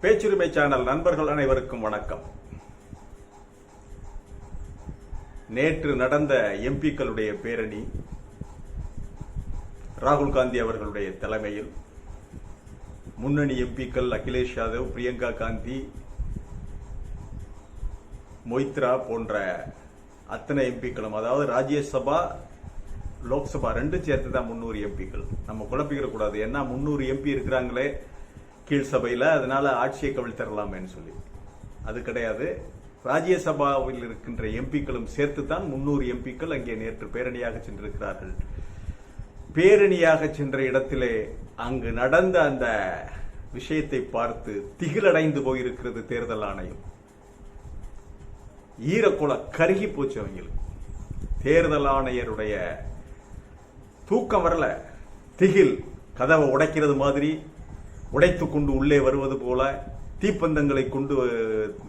பேச்சுரிமை channel நண்பர்கள் அனைவருக்கும் வணக்கம். நேற்று நடந்த எம்பிக்களுடைய பேரணி ராகுல் காந்தி அவர்களுடைய தலைமையில் முன்னணி எம்பிக்கள் அகிலேஷ் யாதவ் பிரியங்கா காந்தி மொய்த்ரா போன்ற அத்தனை எம்பிக்களும் அதாவது ராஜ்யசபா லோக்சபா ரெண்டும் சேர்த்து தான் முன்னூறு எம்பிக்கள். நம்ம குழப்பிக்கிற கூடாது ஏன்னா முன்னூறு எம்பி இருக்கிறாங்களே கீழ் சபையில் அதனால ஆட்சியை கவிழ்த்தரலாமேன்னு சொல்லி. அது கிடையாது. ராஜ்யசபாவில் இருக்கின்ற எம்பிக்களும் சேர்த்து தான் முன்னூறு எம்பிக்கள் அங்கே நேற்று பேரணியாக சென்றிருக்கிறார்கள். பேரணியாக சென்ற இடத்திலே அங்கு நடந்த அந்த விஷயத்தை பார்த்து திகிலடைந்து போயிருக்கிறது தேர்தல் ஆணையம். ஈரக்குல கருகி போச்சு அவங்களுக்கு. தேர்தல் ஆணையருடைய தூக்கம் வரல. திகில் கதவை உடைக்கிறது மாதிரி உடைத்து கொண்டு உள்ளே வருவது போல தீப்பந்தங்களை கொண்டு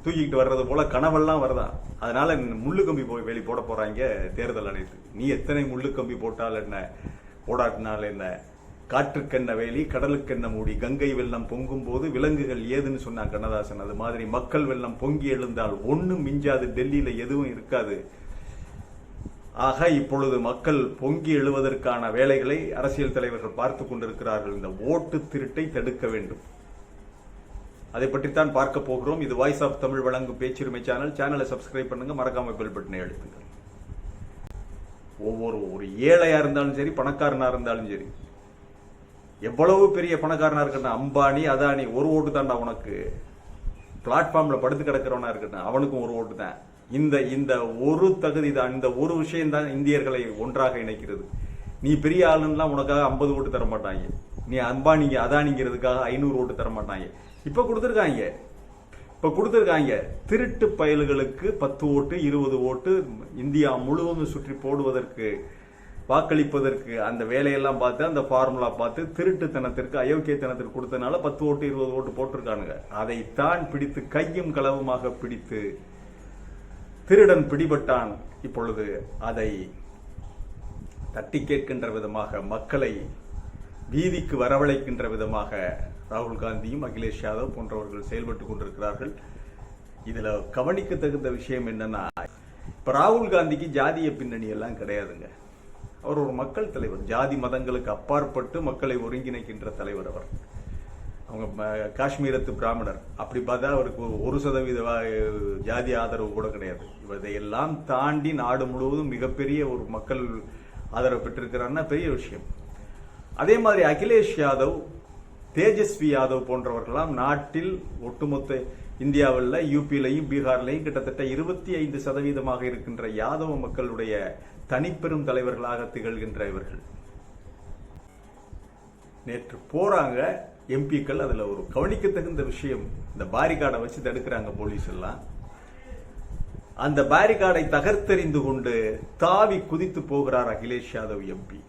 தூக்கிட்டு வர்றது போல கனவெல்லாம் வருதான் அதனால முள்ளு கம்பி போய் வெளி போட போறாங்க தேர்தல் அனைத்து நீ எத்தனை முள்ளு கம்பி போட்டால் என்ன? போடாட்டினால் என்ன? காற்றுக்கென்ன வேலி கடலுக்கென்ன மூடி கங்கை வெள்ளம் பொங்கும் போது விலங்குகள் ஏதுன்னு சொன்னான் கண்ணதாசன். அது மாதிரி மக்கள் வெள்ளம் பொங்கி எழுந்தால் ஒன்றும் மிஞ்சாது டெல்லியில எதுவும் இருக்காது. ஆக இப்பொழுது மக்கள் பொங்கி எழுவதற்கான வேலைகளை அரசியல் தலைவர்கள் பார்த்து கொண்டிருக்கிறார்கள். இந்த ஓட்டு திருட்டை தடுக்க வேண்டும். அதை பற்றித்தான் பார்க்க போகிறோம். இது வாய்ஸ் ஆஃப் தமிழ் வழங்கும் பேச்சுரிமை சேனல் சேனலை சப்ஸ்கிரைப் பண்ணுங்க. மறக்காம பெல் பட்டனை அழுத்துங்க. ஒவ்வொரு ஒரு ஏழையா இருந்தாலும் சரி பணக்காரனா இருந்தாலும் சரி எவ்வளவு பெரிய பணக்காரனா இருக்கட்டும் அம்பானி அதானி ஒரு ஓட்டு தான்டா உனக்கு. பிளாட்ஃபார்ம்ல படுத்து கிடக்கிறவனா இருக்கட்டும் அவனுக்கும் ஒரு ஓட்டு தான். இந்த இந்த ஒரு தகுதி தான் இந்த ஒரு விஷயம் தான் இந்தியர்களை ஒன்றாக இணைக்கிறது. நீ பெரிய ஆளுன்னா உனக்காக ஐம்பது ஓட்டு தர மாட்டாங்க நீ அம்பானிங்க அதானிங்கிறதுக்காக ஐநூறு ஓட்டு தர மாட்டாங்க இப்போ கொடுத்துருக்காங்க. இப்போ கொடுத்துருக்காங்க. திருட்டு பயல்களுக்கு பத்து ஓட்டு இருபது ஓட்டு இந்தியா முழுவதும் சுற்றி போடுவதற்கு வாக்களிப்பதற்கு அந்த வேலையெல்லாம் பார்த்து அந்த ஃபார்முலா பார்த்து திருட்டுத்தனத்திற்கு அயோக்கியத்தனத்திற்கு கொடுத்தனால பத்து ஓட்டு இருபது ஓட்டு போட்டிருக்கானுங்க. அதைத்தான் பிடித்து கையும் களவுமாக பிடித்து திருடன் பிடிபட்டான். இப்பொழுது அதை தட்டி கேட்கின்ற விதமாக மக்களை வீதிக்கு வரவழைக்கின்ற விதமாக ராகுல் காந்தியும் அகிலேஷ் யாதவ் போன்றவர்கள் செயல்பட்டு கொண்டிருக்கிறார்கள். இதில் கவனிக்க தகுந்த விஷயம் என்னன்னா இப்போ ராகுல் காந்திக்கு ஜாதிய பின்னணி எல்லாம் கிடையாதுங்க. அவர் ஒரு மக்கள் தலைவர். ஜாதி மதங்களுக்கு அப்பாற்பட்டு மக்களை ஒருங்கிணைக்கின்ற தலைவர் அவர். அவங்க ம- காஷ்மீரத்து பிராமணர். அப்படி பார்த்தா அவருக்கு ஒரு- சதவீத வா- ஜாதி ஆதரவு கூட கிடையாது. இதையெல்லாம் தாண்டி நாடு முழுவதும் மிகப்பெரிய ஒரு மக்கள் ஆதரவு பெற்றிருக்கிறாருன்னா பெரிய விஷயம். அதே மாதிரி அகிலேஷ் யாதவ் தேஜஸ்வி யாதவ் போன்றவர்களாம் நாட்டில் ஒட்டுமொத்த இந்தியாவில் யூபியிலையும் பீகார்லையும் கிட்டத்தட்ட இருபத்தி ஐந்து சதவீதமாக இருக்கின்ற யாதவ மக்களுடைய தனிப்பெரும் தலைவர்களாக திகழ்கின்ற இவர்கள். நேற்று போறாங்க. எம்பிக்கள் அதுல ஒரு கவனிக்க தகுந்த விஷயம் இந்த பாரிகார்டை வச்சு தடுக்கிறாங்க போலீஸ் எல்லாம். அந்த பாரிகார்டை தகர்த்தெறிந்து கொண்டு தாவி குதித்து போகிறார் அகிலேஷ் யாதவ் எம்பி.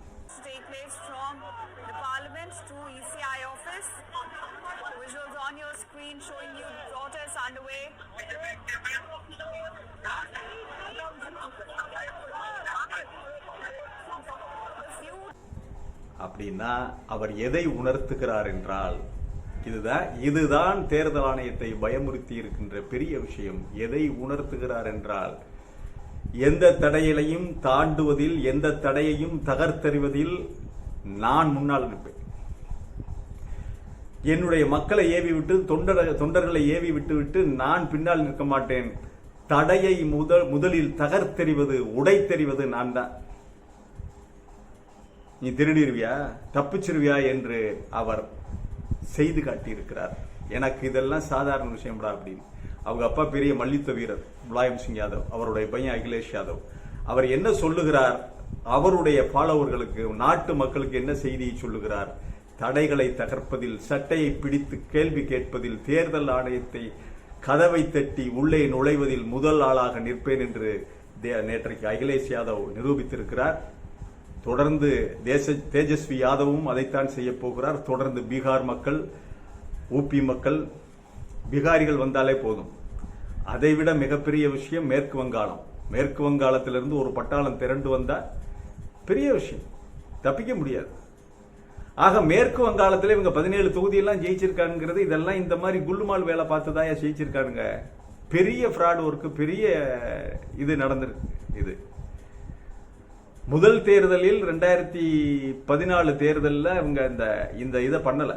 அப்படின்னா அவர் எதை உணர்த்துகிறார் என்றால் இதுதான் இதுதான் தேர்தல் ஆணையத்தை பயமுறுத்தி இருக்கின்ற பெரிய விஷயம். எதை உணர்த்துகிறார் என்றால் எந்த தடையிலையும் தாண்டுவதில் எந்த தடையையும் தகர்த்தெறிவதில் நான் முன்னால் நிற்பேன். என்னுடைய மக்களை ஏவி விட்டு தொண்டர தொண்டர்களை ஏவி விட்டு விட்டு நான் பின்னால் நிற்க மாட்டேன். தடையை முதல் முதலில் தகர்த்தெறிவது உடைத்தெறிவது நான் தான். நீ திருடிருவியா? தப்பிச்சிருவியா என்று அவர் செய்து காட்டியிருக்கிறார். எனக்கு இதெல்லாம் சாதாரண விஷயம்டா அப்படின்னு. அவங்க அப்பா பெரிய மல்யுத்த வீரர் முலாயம் சிங் யாதவ் அவருடைய பையன் அகிலேஷ் யாதவ். அவர் என்ன சொல்லுகிறார்? அவருடைய ஃபாலோவர்களுக்கு நாட்டு மக்களுக்கு என்ன செய்தியை சொல்லுகிறார்? தடைகளை தகர்ப்பதில் சட்டையை பிடித்து கேள்வி கேட்பதில் தேர்தல் ஆணையத்தை கதவை தட்டி உள்ளே நுழைவதில் முதல் ஆளாக நிற்பேன் என்று தே- நேற்றைக்கு அகிலேஷ் யாதவ் நிரூபித்திருக்கிறார். தொடர்ந்து தேச தேஜஸ்வி யாதவும் அதைத்தான் செய்ய போகிறார். தொடர்ந்து பீகார் மக்கள் ஊபி மக்கள் பீகாரிகள் வந்தாலே போதும். அதைவிட மிகப்பெரிய விஷயம் மேற்கு வங்காளம். மேற்கு வங்காளத்திலிருந்து ஒரு பட்டாளம் திரண்டு வந்தால் பெரிய விஷயம். தப்பிக்க முடியாது. ஆக மேற்கு வங்காளத்தில் இவங்க பதினேழு தொகுதியெல்லாம் ஜெயிச்சிருக்காங்கிறது இதெல்லாம் இந்த மாதிரி குல்லுமால் வேலை பார்த்து தான் ஜெயிச்சிருக்கானுங்க. பெரிய ஃப்ராட் ஒர்க்கு பெரிய இது நடந்திருக்கு இது. முதல் தேர்தலில் ரெண்டாயிரத்தி பதினாலு தேர்தலில் இவங்க இந்த இந்த இதை பண்ணலை.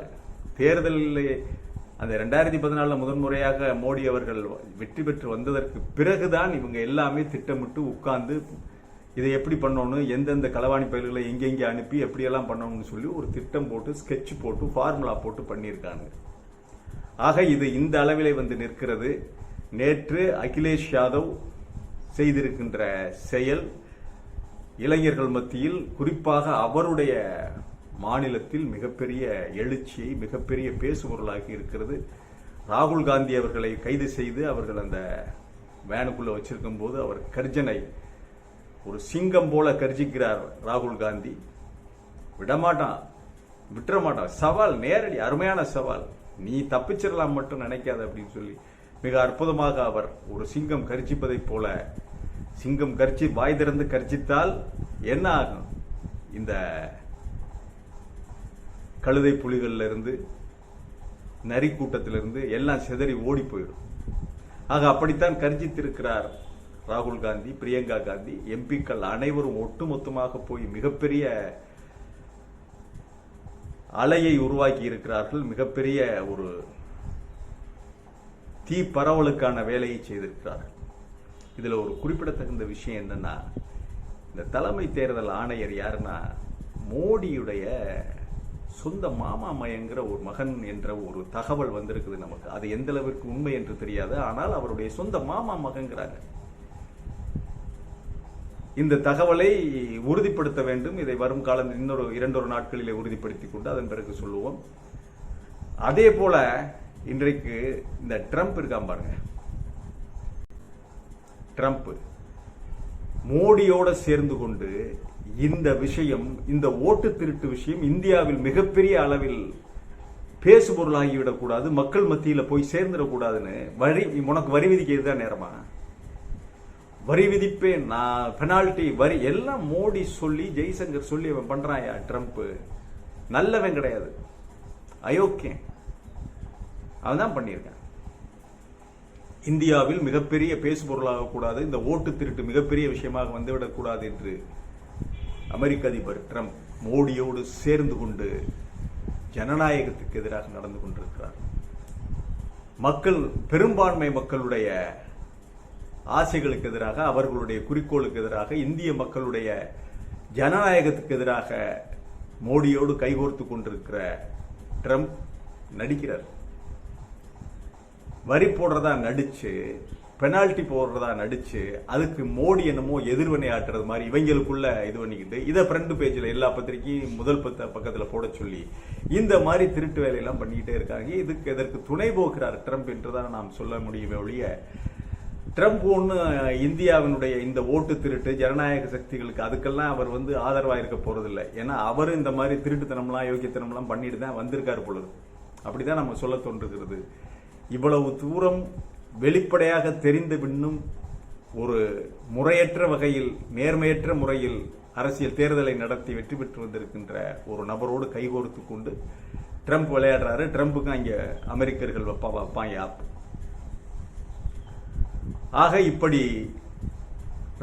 தேர்தலில் அந்த ரெண்டாயிரத்தி பதினாலில் முதன்முறையாக மோடி அவர்கள் வெற்றி பெற்று வந்ததற்கு பிறகுதான் இவங்க எல்லாமே திட்டமிட்டு உட்கார்ந்து இதை எப்படி பண்ணணும் எந்தெந்த களவாணி பயிர்களை எங்கெங்கே அனுப்பி எப்படியெல்லாம் பண்ணணும்னு சொல்லி ஒரு திட்டம் போட்டு ஸ்கெட்ச் போட்டு ஃபார்முலா போட்டு பண்ணியிருக்காங்க. ஆக இது இந்த அளவிலே வந்து நிற்கிறது. நேற்று அகிலேஷ் யாதவ் செய்திருக்கின்ற செயல் இளைஞர்கள் மத்தியில் குறிப்பாக அவருடைய மாநிலத்தில் மிகப்பெரிய எழுச்சியை மிகப்பெரிய பேசுபொருளாகி இருக்கிறது. ராகுல் காந்தி அவர்களை கைது செய்து அவர்கள் அந்த வேனுக்குள்ள வச்சிருக்கும் போது அவர் கர்ஜனை ஒரு சிங்கம் போல கர்ஜிக்கிறார் ராகுல் காந்தி. விடமாட்டான் விட்டுற மாட்டான் சவால் நேரடி அருமையான சவால். நீ தப்பிச்சிடலாம் மட்டும் நினைக்காத அப்படின்னு சொல்லி மிக அற்புதமாக அவர் ஒரு சிங்கம் கர்ஜிப்பதைப் போல சிங்கம் கரிச்சு வாய் திறந்து கரிச்சித்தால் என்ன ஆகும்? இந்த கழுதை புலிகள்ல இருந்து நரி கூட்டத்திலிருந்து எல்லாம் சிதறி ஓடி போயிடும். ஆக அப்படித்தான் கர்ஜித்திருக்கிறார் ராகுல் காந்தி பிரியங்கா காந்தி. எம்பிக்கள் அனைவரும் ஒட்டுமொத்தமாக போய் மிகப்பெரிய அலையை உருவாக்கி இருக்கிறார்கள். மிகப்பெரிய ஒரு தீ பரவலுக்கான வேலையை செய்திருக்கிறார்கள். இதில் ஒரு குறிப்பிடத்தகுந்த விஷயம் என்னன்னா இந்த தலைமை தேர்தல் ஆணையர் யாருன்னா மோடியுடைய சொந்த மாமா மயங்கிற ஒரு மகன் என்ற ஒரு தகவல் வந்திருக்குது நமக்கு. அது எந்த அளவிற்கு உண்மை என்று தெரியாது ஆனால் அவருடைய சொந்த மாமா மகங்கிறாங்க இந்த தகவலை உறுதிப்படுத்த வேண்டும். இதை வரும் காலம் இன்னொரு இரண்டொரு நாட்களிலே உறுதிப்படுத்திக் கொண்டு அதன் பிறகு சொல்லுவோம். அதே போல இன்றைக்கு இந்த ட்ரம்ப் இருக்கான் பாருங்க. ட்ரம்ப். மோடியோட சேர்ந்து கொண்டு இந்த விஷயம் இந்த ஓட்டு திருட்டு விஷயம் இந்தியாவில் மிகப்பெரிய அளவில் பேசுபொருளாகிவிடக்கூடாது மக்கள் மத்தியில் போய் சேர்ந்துடக்கூடாதுன்னு வரி உனக்கு வரி விதிக்கிறது தான் நேரமா? வரி விதிப்பேன் நான் பெனால்டி வரி எல்லாம் மோடி சொல்லி ஜெய்சங்கர் சொல்லி அவன் பண்ணுறாயா ட்ரம்ப்பு நல்லவன் கிடையாது. அயோக்கியன். அவன் தான் பண்ணியிருக்கான். இந்தியாவில் மிகப்பெரிய பேசுபொருளாக கூடாது இந்த ஓட்டு திருட்டு மிகப்பெரிய விஷயமாக வந்துவிடக்கூடாது என்று அமெரிக்க அதிபர் ட்ரம்ப் மோடியோடு சேர்ந்து கொண்டு ஜனநாயகத்துக்கு எதிராக நடந்து கொண்டிருக்கிறார். மக்கள் பெரும்பான்மை மக்களுடைய ஆசைகளுக்கு எதிராக அவர்களுடைய குறிக்கோளுக்கு எதிராக இந்திய மக்களுடைய ஜனநாயகத்துக்கு எதிராக மோடியோடு கைகோர்த்து கொண்டிருக்கிற ட்ரம்ப் நடிக்கிறார். வரி போடுறதா நடிச்சு பெனால்டி போடுறதா நடிச்சு அதுக்கு மோடி என்னமோ எதிர்வினை ஆட்டுறது மாதிரி இவங்களுக்குள்ள இது பண்ணிக்கிட்டு இதை ஃப்ரண்ட் பேஜில் எல்லா பத்திரிக்கையும் முதல் பத்த பக்கத்தில் போட சொல்லி இந்த மாதிரி திருட்டு வேலையெல்லாம் பண்ணிக்கிட்டே இருக்காங்க. இதுக்கு எதற்கு துணை போகிறார் ட்ரம்ப் என்றுதான் நாம் சொல்ல முடியுமே ஒழிய ட்ரம்ப் ஒன்று இந்தியாவினுடைய இந்த ஓட்டு திருட்டு ஜனநாயக சக்திகளுக்கு அதுக்கெல்லாம் அவர் வந்து ஆதரவாக இருக்க போகிறதில்ல ஏன்னா அவர் இந்த மாதிரி திருட்டுத்தனம்லாம் யோகியத்தனம்லாம் பண்ணிட்டு தான் வந்திருக்காரு பொழுது. அப்படி தான் நம்ம சொல்ல தோன்றுகிறது. இவ்வளவு தூரம் வெளிப்படையாக தெரிந்த பின்னும் ஒரு முறையற்ற வகையில் நேர்மையற்ற முறையில் அரசியல் தேர்தலை நடத்தி வெற்றி பெற்று வந்திருக்கின்ற ஒரு நபரோடு கைகோர்த்து கொண்டு ட்ரம்ப் விளையாடுறாரு. ட்ரம்ப்புக்கு அங்கே அமெரிக்கர்கள் வைப்பா வைப்பான் யாப் ஆக இப்படி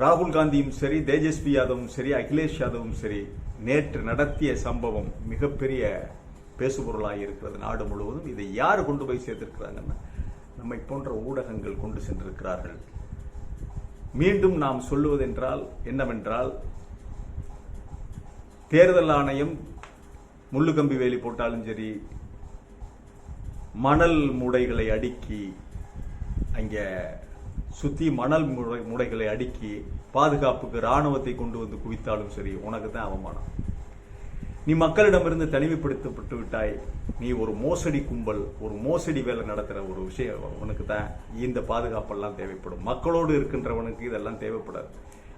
ராகுல் காந்தியும் சரி தேஜஸ்வி யாதவும் சரி அகிலேஷ் யாதவும் சரி நேற்று நடத்திய சம்பவம் மிகப்பெரிய பேசுபொருளாக இருக்கிறது. நாடு முழுவதும் இதை யார் கொண்டு போய் சேர்த்திருக்கிறாங்கன்னா நம்மை போன்ற ஊடகங்கள் கொண்டு சென்றிருக்கிறார்கள். மீண்டும் நாம் சொல்லுவதென்றால் என்னவென்றால் தேர்தல் ஆணையம் முள்ளுக்கம்பி வேலி போட்டாலும் சரி மணல் மூடைகளை அடுக்கி அங்கே சுற்றி மணல் முடை முடைகளை அடுக்கி பாதுகாப்புக்கு ராணுவத்தை கொண்டு வந்து குவித்தாலும் சரி உனக்கு தான் அவமானம். நீ மக்களிடமிருந்து தனிமைப்படுத்தப்பட்டு விட்டாய். நீ ஒரு மோசடி கும்பல் ஒரு மோசடி வேலை நடத்துகிற ஒரு விஷயம் உனக்கு தான் இந்த பாதுகாப்பெல்லாம் தேவைப்படும். மக்களோடு இருக்கின்றவனுக்கு இதெல்லாம் தேவைப்படாது.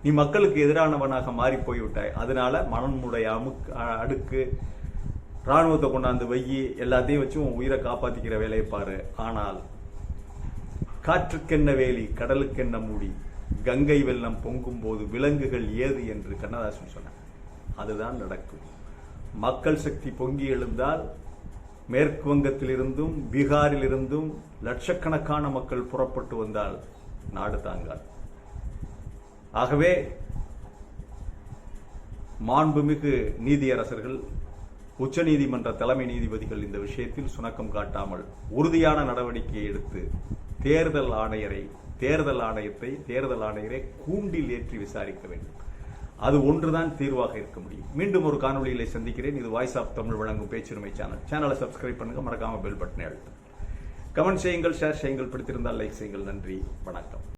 நீ மக்களுக்கு எதிரானவனாக மாறி போய்விட்டாய் அதனால மனமுடைய அமுக் அடுக்கு ராணுவத்தை கொண்டாந்து வையி எல்லாத்தையும் வச்சு உன் உயிரை காப்பாற்றிக்கிற வேலையை பாரு. ஆனால் காற்றுக்கென்ன வேலி கடலுக்கென்ன மூடி கங்கை வெள்ளம் பொங்கும் போது விலங்குகள் ஏது என்று கண்ணதாசன் சொன்னார் அதுதான் நடக்கும். மக்கள் சக்தி பொங்கி எழுந்தால் மேற்கு வங்கத்திலிருந்தும் பீகாரிலிருந்தும் லட்சக்கணக்கான மக்கள் புறப்பட்டு வந்தால் நாடு தாங்கால் ஆகவே மாண்புமிகு நீதியரசர்கள் உச்சநீதிமன்ற தலைமை நீதிபதிகள் இந்த விஷயத்தில் சுணக்கம் காட்டாமல் உறுதியான நடவடிக்கையை எடுத்து தேர்தல் ஆணையரை தேர்தல் ஆணையத்தை தேர்தல் ஆணையரை கூண்டில் ஏற்றி விசாரிக்க வேண்டும். அது ஒன்றுதான் தீர்வாக இருக்க முடியும். மீண்டும் ஒரு காணொளியிலே சந்திக்கிறேன். இது வாய்ஸ் ஆஃப் தமிழ் வழங்கும் பேச்சுரிமை சேனல் சேனலை சப்ஸ்கிரைப் பண்ணுங்க. மறக்காம பெல் பட்டனை அழுத்துங்க. கமெண்ட் செய்யுங்கள் ஷேர் செய்யுங்கள். பிடித்திருந்தால் லைக் செய்யுங்கள். நன்றி. வணக்கம்.